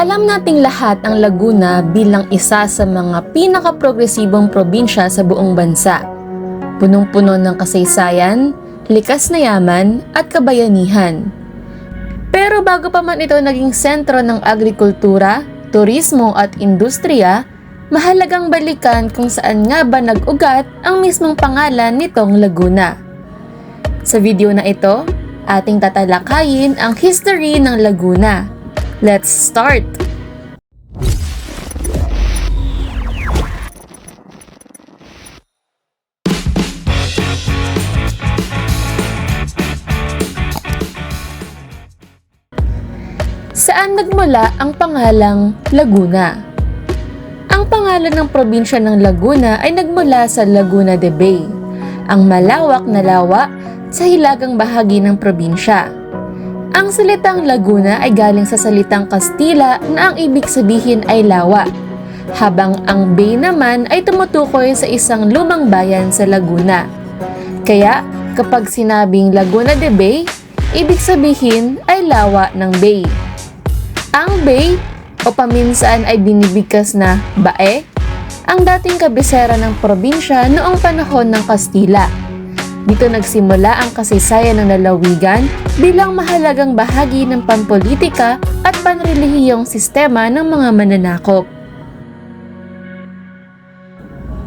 Alam nating lahat ang Laguna bilang isa sa mga pinaka-progresibong probinsya sa buong bansa. Punong-puno ng kasaysayan, likas na yaman at kabayanihan. Pero bago pa man ito naging sentro ng agrikultura, turismo at industriya, mahalagang balikan kung saan nga ba nag-ugat ang mismong pangalan nitong Laguna. Sa video na ito, ating tatalakayin ang history ng Laguna. Let's start! Saan nagmula ang pangalang Laguna? Ang pangalan ng probinsya ng Laguna ay nagmula sa Laguna de Bay, ang malawak na lawa sa hilagang bahagi ng probinsya. Ang salitang Laguna ay galing sa salitang Kastila na ang ibig sabihin ay lawa, habang ang Bay naman ay tumutukoy sa isang lumang bayan sa Laguna. Kaya kapag sinabing Laguna de Bay, ibig sabihin ay lawa ng bay. Ang bay o paminsan ay binibigkas na bae, ang dating kabisera ng probinsya noong panahon ng Kastila. Dito nagsimula ang kasaysayan ng lalawigan bilang mahalagang bahagi ng pampolitika at panrelihiyong sistema ng mga mananakop.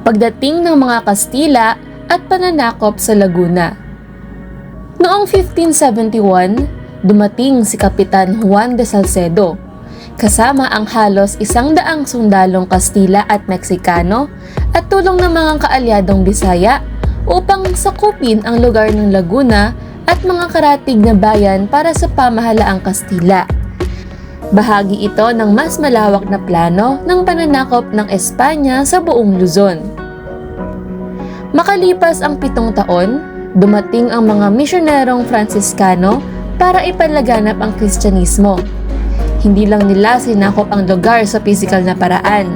Pagdating ng mga Kastila at pananakop sa Laguna. Noong 1571, dumating si Kapitan Juan de Salcedo kasama ang halos isang daang sundalong Kastila at Meksikano at tulong ng mga kaalyadong Bisaya upang sakupin ang lugar ng Laguna at mga karatig na bayan para sa pamahalaang Kastila. Bahagi ito ng mas malawak na plano ng pananakop ng Espanya sa buong Luzon. Makalipas ang pitong taon, dumating ang mga misyonerong Franciscano para ipalaganap ang Kristyanismo. Hindi lang nila sinakop ang lugar sa pisikal na paraan.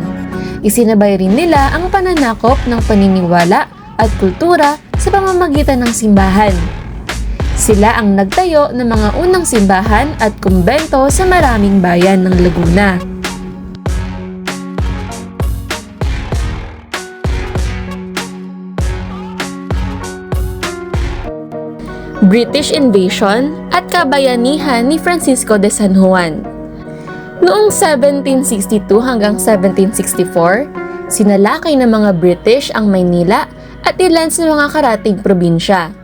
Isinabay rin nila ang pananakop ng paniniwala at kultura sa pamamagitan ng simbahan. Sila ang nagtayo ng mga unang simbahan at kumbento sa maraming bayan ng Laguna. British invasion at kabayanihan ni Francisco de San Juan. Noong 1762 hanggang 1764, sinalakay ng mga British ang Maynila at ilan sa mga karating probinsya.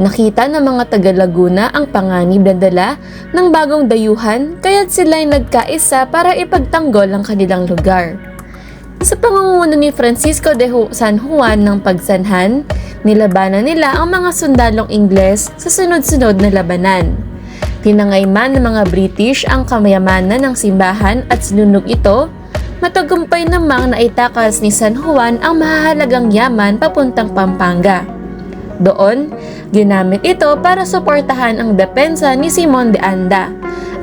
Nakita ng mga taga-Laguna ang panganib na dala ng bagong dayuhan kaya't sila'y nagkaisa para ipagtanggol ang kanilang lugar. Sa pangunguna ni Francisco de San Juan ng pagsanhan, nilabanan nila ang mga sundalong Ingles sa sunod-sunod na labanan. Tinangay man ng mga British ang kamayamanan ng simbahan at sinunog ito, matagumpay namang naitakas ni San Juan ang mahahalagang yaman papuntang Pampanga. Doon, ginamit ito para suportahan ang depensa ni Simon de Anda,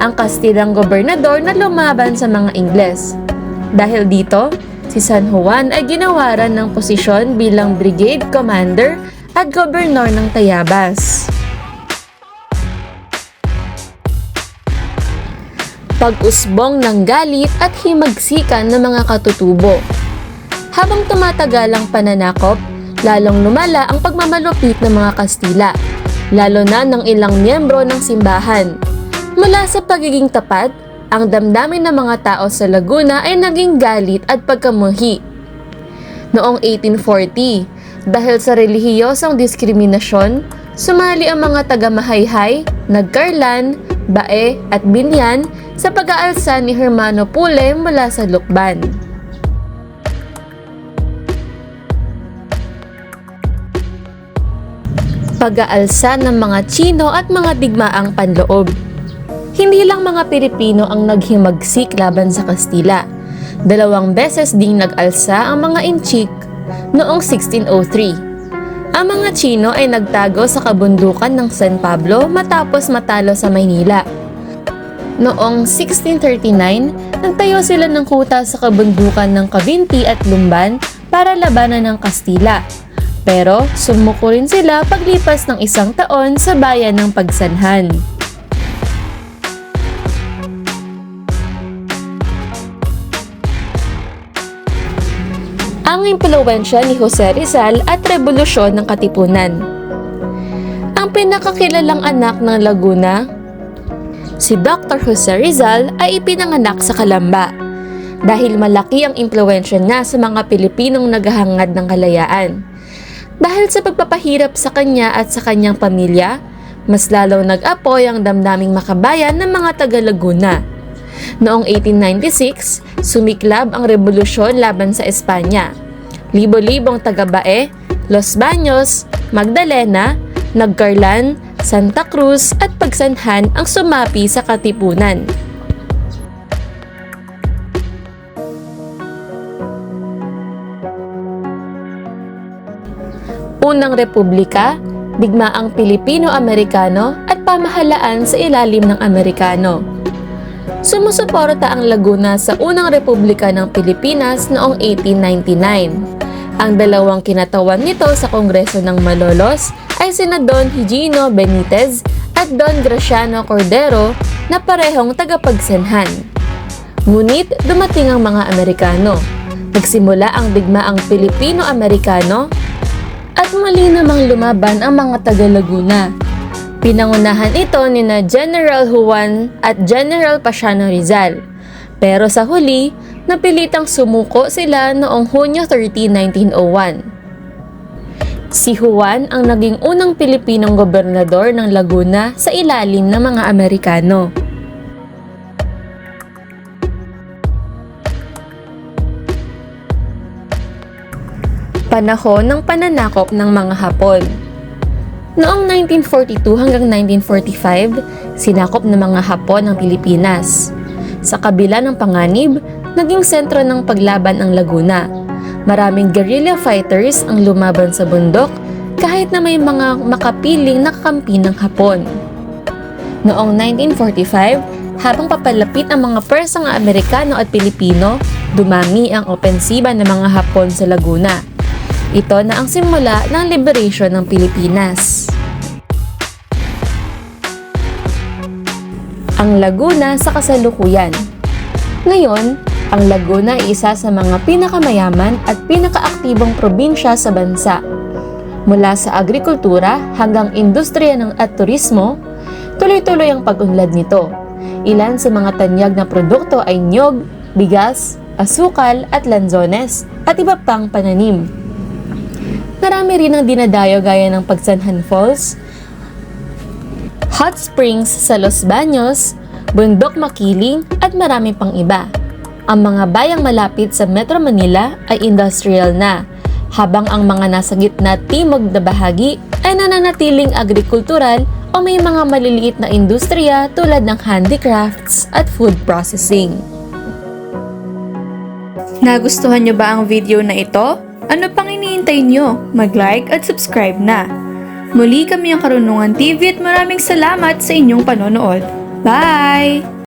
ang Kastilang gobernador na lumaban sa mga Ingles. Dahil dito, si San Juan ay ginawaran ng posisyon bilang brigade commander at gobernador ng Tayabas. Pag-usbong ng galit at himagsikan ng mga katutubo. Habang tumatagal ang pananakop, lalong lumala ang pagmamalupit ng mga Kastila, lalo na ng ilang miyembro ng simbahan. Mula sa pagiging tapat, ang damdamin ng mga tao sa Laguna ay naging galit at pagkamuhi. Noong 1840, dahil sa relihiyosong diskriminasyon, sumali ang mga taga-Mahayhay, Nagkarlan, Bae at Binyan sa pag-aalsa ni Hermano Pule mula sa Lukban. Pag-aalsa ng mga Chino at mga digmaang panloob. Hindi lang mga Pilipino ang naghimagsik laban sa Kastila. Dalawang beses ding nag-alsa ang mga Inchik noong 1603. Ang mga Chino ay nagtago sa kabundukan ng San Pablo matapos matalo sa Maynila. Noong 1639, nagtayo sila ng kuta sa kabundukan ng Cavinti at Lumban para labanan ng Kastila. Pero sumuko rin sila paglipas ng isang taon sa bayan ng Pagsanhan. Ang impluwensya ni Jose Rizal at revolusyon ng Katipunan Ang pinakakilalang anak ng Laguna, si Dr. Jose Rizal ay ipinanganak sa Kalamba dahil malaki ang impluensya niya sa mga Pilipinong naghahangad ng kalayaan. Dahil sa pagpapahirap sa kanya at sa kanyang pamilya, mas lalo nag-apoy ang damdaming makabayan ng mga taga Laguna. Noong 1896, sumiklab ang revolusyon laban sa Espanya. Libo-libong taga-Bae, Los Baños, Magdalena, Nagcarlan, Santa Cruz at Pagsanhan ang sumapi sa Katipunan. Unang Republika, digmaang Pilipino-Amerikano at pamahalaan sa ilalim ng Amerikano. Sumusuporta ang Laguna sa unang Republika ng Pilipinas noong 1899. Ang dalawang kinatawan nito sa Kongreso ng Malolos ay sina Don Higino Benitez at Don Graciano Cordero na parehong tagapagsanhan. Ngunit dumating ang mga Amerikano. Nagsimula ang digmaang Pilipino-Amerikano at muli namang lumaban ang mga taga Laguna. Pinangunahan ito ni na General Juan at General Pasiano Rizal. Pero sa huli, napilitang sumuko sila noong Hunyo 30, 1901. Si Juan ang naging unang Pilipinong gobernador ng Laguna sa ilalim ng mga Amerikano. Panahon ng pananakop ng mga Hapon Noong 1942 hanggang 1945, sinakop ng mga Hapon ang Pilipinas. Sa kabila ng panganib, naging sentro ng paglaban ang Laguna. Maraming guerrilla fighters ang lumaban sa bundok kahit na may mga makapiling nakakampi ng Hapon. Noong 1945, habang papalapit ang mga persang Amerikano at Pilipino, dumami ang opensiba ng mga Hapon sa Laguna. Ito na ang simula ng liberation ng Pilipinas. Ang Laguna sa kasalukuyan. Ngayon, ang Laguna ay isa sa mga pinakamayaman at pinakaaktibong probinsya sa bansa. Mula sa agrikultura hanggang industriya ng at turismo, tuloy-tuloy ang pag-unlad nito. Ilan sa mga tanyag na produkto ay nyog, bigas, asukal at lanzones at iba pang pananim. Marami rin ang dinadayo gaya ng Pagsanhan Falls, hot springs sa Los Baños, bundok makiling at marami pang iba. Ang mga bayang malapit sa Metro Manila ay industrial na, habang ang mga nasa gitna timog na bahagi ay nananatiling agrikultural o may mga maliliit na industriya tulad ng handicrafts at food processing. Nagustuhan nyo ba ang video na ito? Ano pang iniintay nyo? Mag-like at subscribe na. Muli kami ang Karunungan TV at maraming salamat sa inyong panonood. Bye!